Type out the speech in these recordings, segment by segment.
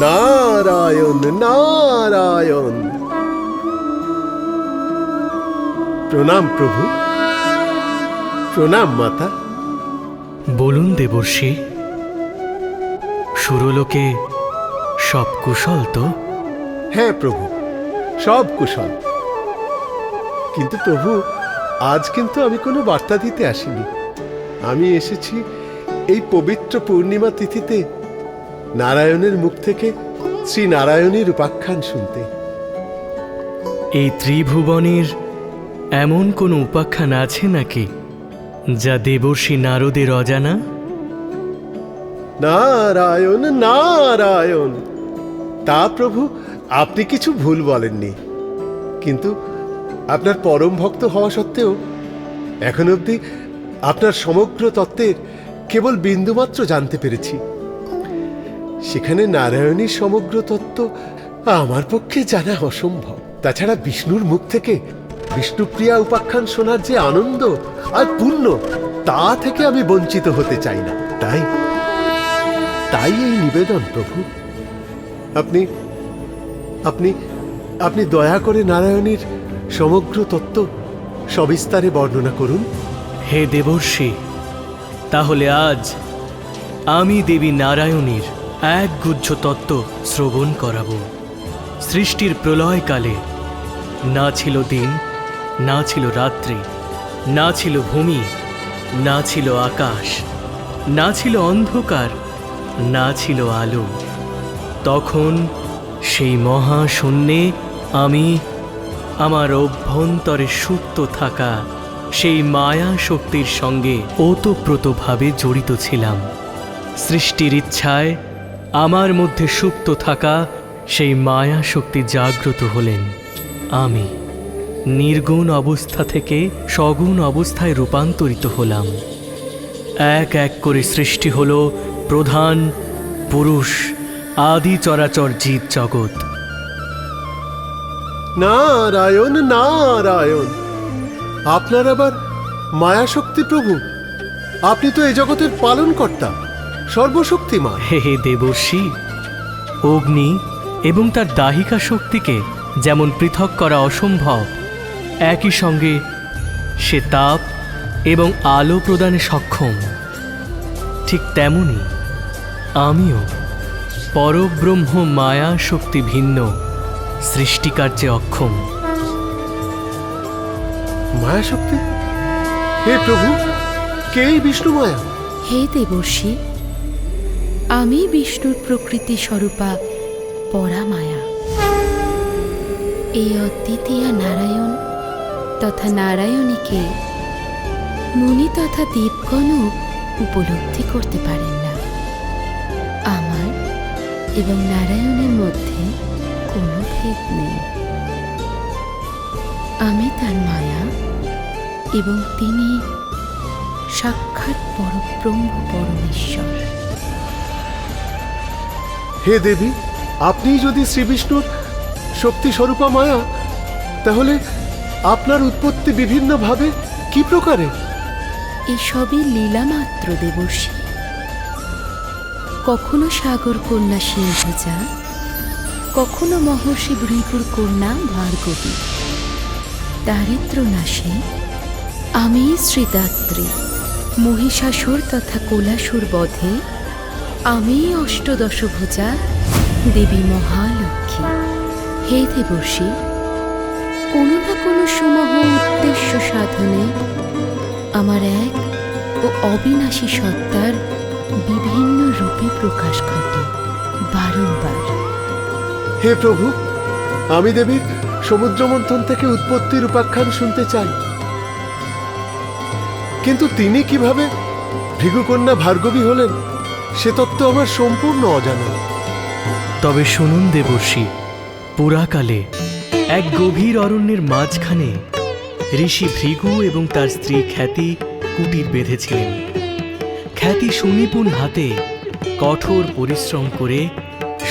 নারায়ণ নারায়ণ। প্রণাম প্রভু। প্রণাম মাতা। বলুন দেবর্ষি সুরলোকে সব কুশল তো? হ্যাঁ প্রভু সব কুশল। কিন্তু প্রভু আজ কিন্তু আমি কোনো বার্তা দিতে আসিনি। আমি এসেছি এই পবিত্র পূর্ণিমা তিথিতে নারায়ণের মুখ থেকে শ্রী নারায়ণের উপাখ্যান শুনতে। এই ত্রিভুবনের এমন কোনো উপাখ্যান আছে নাকি যা দেবর্ষি নারদের অজানা? নারায়ণ নারায়ণ! তা প্রভু আপনি কিছু ভুল বলেননি। কিন্তু আপনার পরম ভক্ত হওয়া সত্ত্বেও এখন অবধি আপনার সমগ্র তত্ত্বের কেবল বিন্দুমাত্র জানতে পেরেছি। সেখানে নারায়ণীর সমগ্র তত্ত্ব আমার পক্ষে জানা অসম্ভব। তাছাড়া বিষ্ণুর মুখ থেকে বিষ্ণুপ্রিয়া উপাখ্যান শোনার যে আনন্দ আর পূর্ণ তা থেকে আমি বঞ্চিত হতে চাই না। তাই তাই এই নিবেদন, প্রভু। আপনি আপনি আপনি দয়া করে নারায়ণীর সমগ্র তত্ত্ব সবিস্তারে বর্ণনা করুন। হে দেবর্ষি, তাহলে আজ আমি দেবী নারায়ণীর এক গুচ্ছ তত্ত্ব শ্রবণ করাব। সৃষ্টির প্রলয়কালে, না ছিল দিন, না ছিল রাত্রি, না ছিল ভূমি, না ছিল আকাশ, না ছিল অন্ধকার, না ছিল আলো। তখন সেই মহাশূন্যে আমি, আমার অভ্যন্তরে সুপ্ত থাকা সেই মায়া শক্তির সঙ্গে ওতপ্রোতভাবে জড়িত ছিলাম। সৃষ্টির ইচ্ছায় আমার মধ্যে সুপ্ত থাকা সেই মায়া শক্তি জাগ্রত হলেন। আমি নির্গুণ অবস্থা থেকে সগুণ অবস্থায় রূপান্তরিত হলাম। এক এক করে সৃষ্টি হল প্রধান, পুরুষ, আদি চরাচর জীব জগৎ। নারায়ণ নারায়ণ, আপনার আবার মায়াশক্তি প্রভু? আপনি তো এ জগতের পালনকর্তা। সর্বশক্তিমান। হে হে দেবর্ষি অগ্নি এবং তার দাহিকা শক্তিকে যেমন পৃথক করা অসম্ভব একই সঙ্গে সে তাপ এবং আলো প্রদানে সক্ষম। ঠিক তেমনি আমিও পরব্রহ্ম মায়া শক্তি ভিন্ন সৃষ্টিকার্যে অক্ষম। মায়া শক্তি? হে প্রভু কে বিষ্ণু মায়া? হে দেবর্ষি আমি বিষ্ণুর প্রকৃতি স্বরূপা পরামায়া। এই অদ্বিতীয় নারায়ণ তথা নারায়ণীকে মুনি তথা দেবগণও উপলব্ধি করতে পারেন না। আমার এবং নারায়ণের মধ্যে কোনো ভেদ নেই। আমি তার মায়া এবং তিনি সাক্ষাৎ পরব্রহ্ম পরমেশ্বর। হে দেবী, আপনি যদি শ্রী বিষ্ণুর শক্তি স্বরূপা মায়া, তাহলে আপনার উৎপত্তি বিভিন্নভাবে কি প্রকারে? এসবই লীলামাত্র দেবর্ষী। কখনো সাগর কন্যা সিংহজা কখনো মহর্ষি ভৃগুর কন্যা ভার্গবী। দারিদ্র নাশে আমি শ্রীদাত্রী, মহিষাসুর তথা কোলাসুর বধে আমি অষ্টদশভুজা, দেবী মহালক্ষ্মী। হে দেবর্ষী, কোনো না কোনো সুমহ উদ্দেশ্য সাধনে আমার এক ও অবিনাশী সত্তার বিভিন্ন রূপে প্রকাশ ঘটে বারংবার। হে প্রভু, আমি দেবীর সমুদ্র মন্থন থেকে উৎপত্তির উপাখ্যান শুনতে চাই। কিন্তু তিনি কীভাবে ভৃগুকন্যা ভার্গবী হলেন? সে তত্ত্ব আমার সম্পূর্ণ অজানা। তবে শুনুন দেবর্ষি, পুরাকালে এক গভীর অরণ্যের মাঝখানে ঋষি ভৃগু এবং তার স্ত্রী খ্যাতি কুটির বেঁধেছিলেন। খ্যাতি সুনিপুণ হাতে কঠোর পরিশ্রম করে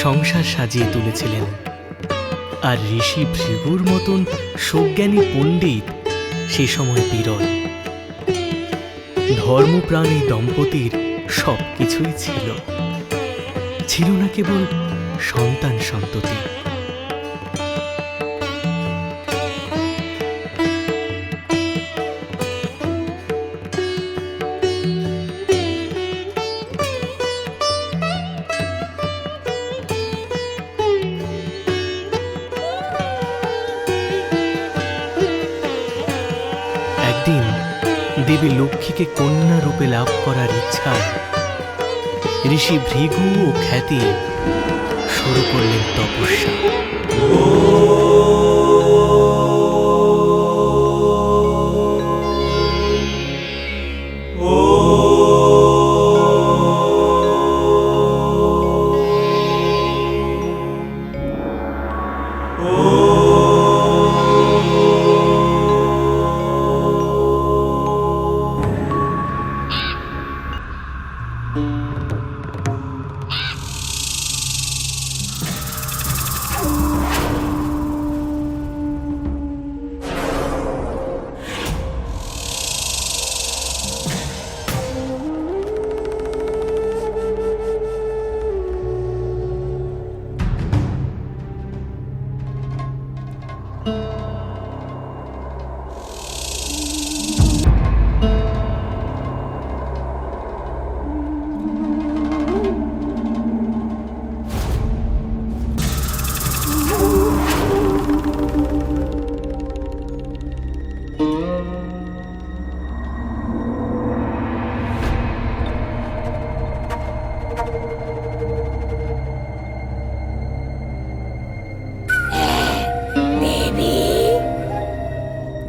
সংসার সাজিয়ে তুলেছিলেন। আর ঋষি ভৃগুর মতন সজ্ঞানী পণ্ডিত সে সময় বিরল। ধর্মপ্রাণী দম্পতির সব কিছুই ছিল। ছিল না কেবল সন্তান সন্ততি। একদিন দেবী লক্ষ্মীকে কন্যা রূপে লাভ করার ইচ্ছা। ঋষি ভৃগু ও খ্যাতি শুরু করলেন তপস্যা।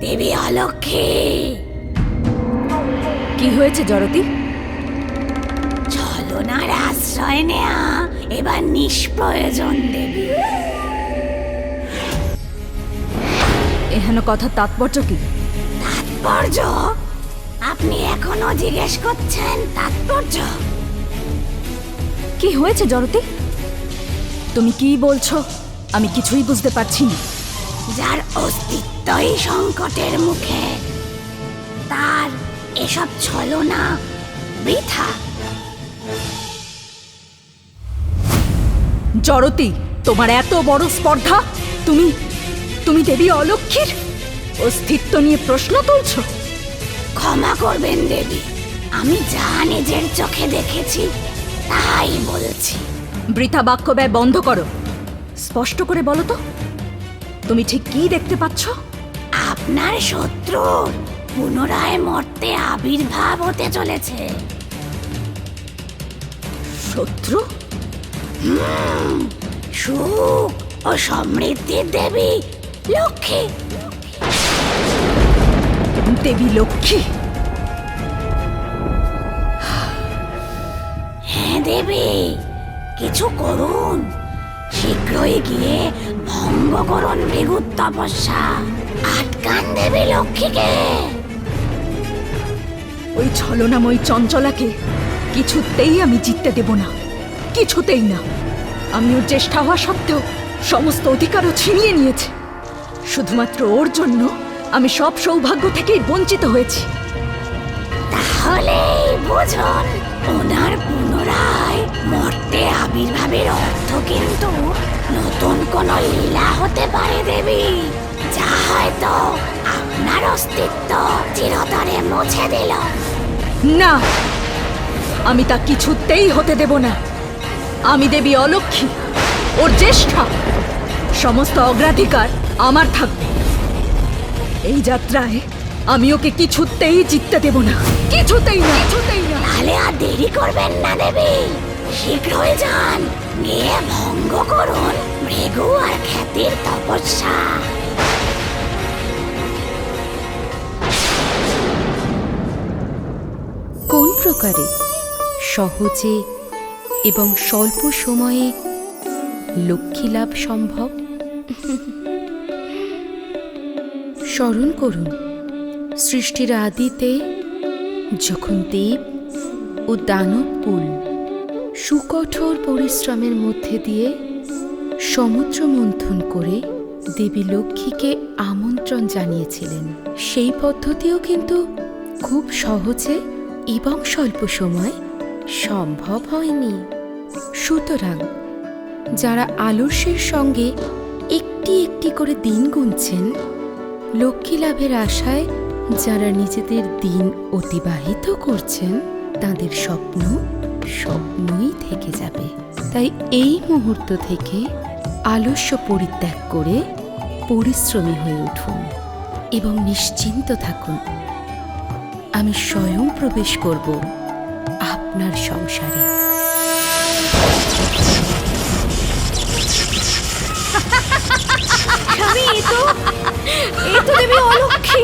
দেবী অলক্ষী। কি হয়েছে জড়তি ছলনার আশ্রয় নেয়া। এবার নিষ্প্রয়োজন দেবী। এহেন কথা তাৎপর্য কি? তাৎপর্য? আপনি এখনও জিজ্ঞেস করছেন তাৎপর্য? কি হয়েছে জড়তি তুমি কি বলছো? আমি কিছুই বুঝতে পারছি না। যার অস্তিত্বই সংকটের মুখে। তার এসব ছলনা বৃথা। জড়তি তোমার এত বড় স্পর্ধা? তুমি তুমি দেবী অলক্ষীর? অস্তিত্ব নিয়ে প্রশ্ন তুলছ? ক্ষমা করবেন দেবী আমি যা নিজের চোখে দেখেছি তাই বলছি। বৃথা বাক্য ব্যয় বন্ধ করো। স্পষ্ট করে বলো তো। তুমি ঠিক কি দেখতে পাচ্ছ? আপনার শত্রুর পুনরায় মর্তে আবির্ভাব হতে চলেছে। শত্রু? সুখ ও সমৃদ্ধির দেবী লক্ষ্মী। দেবী লক্ষ্মী? হ্যাঁ দেবী কিছু করুন। শীঘ্রই গিয়ে ভঙ্গ করুন ভৃগুর তপস্যা। আটকান দেবী লক্ষ্মীকে। ওই ছলনাময়ী চঞ্চলাকে কিছুতেই আমি জিততে দেব না কিছুতেই না। আমি ওর চেষ্টা হওয়া সত্ত্বেও সমস্ত অধিকারও ছিনিয়ে নিয়েছে। শুধুমাত্র ওর জন্য আমি সব সৌভাগ্য থেকেই বঞ্চিত হয়েছি। তাহলেই বুঝুন ওনার পুনরায় মর্তে আবির্ভাবের অর্থ কিন্তু নতুন কোন লীলা হতে পারে, দেবী। যা হয়তো আপনার অস্তিত্ব চিরতরে মুছে দিল। না, আমি তা কিছুতেই হতে দেব না। আমি দেবী অলক্ষী ওর জ্যেষ্ঠা। সমস্ত অগ্রাধিকার আমার থাকবে। এই যাত্রায় আমি ওকে কিছুতেই জিততে দেব না। কিছুতেই না। কিছুতেই না। তাহলে আর দেরি করবেন না, দেবী। শীঘ্রই যান। গিয়ে ভঙ্গ করুন। মৃগু আর খ্যাতির তপস্যা। কোন প্রকারে সহজে এবং স্বল্প সময়ে লক্ষ্মী লাভ সম্ভব? স্মরণ করুন, সৃষ্টির আদিতে যখন দেব ও দানবকুল সুকঠোর পরিশ্রমের মধ্যে দিয়ে সমুদ্র মন্থন করে দেবী লক্ষ্মীকে আমন্ত্রণ জানিয়েছিলেন। সেই পদ্ধতিও কিন্তু খুব সহজে এবং স্বল্প সময় সম্ভব হয়নি। সুতরাং যারা আলস্যের সঙ্গে একটি একটি করে দিন গুনছেন লক্ষ্মী লাভের আশায় যারা নিজেদের দিন অতিবাহিত করছেন তাদের স্বপ্ন স্বপ্নই থেকে যাবে। তাই এই মুহূর্ত থেকে আলস্য পরিত্যাগ করে পরিশ্রমী হয়ে উঠুন এবং নিশ্চিন্ত থাকুন। আমি স্বয়ং প্রবেশ করব আপনার সংসারে। স্বামী, এ তো এ তো দেবী অলক্ষী।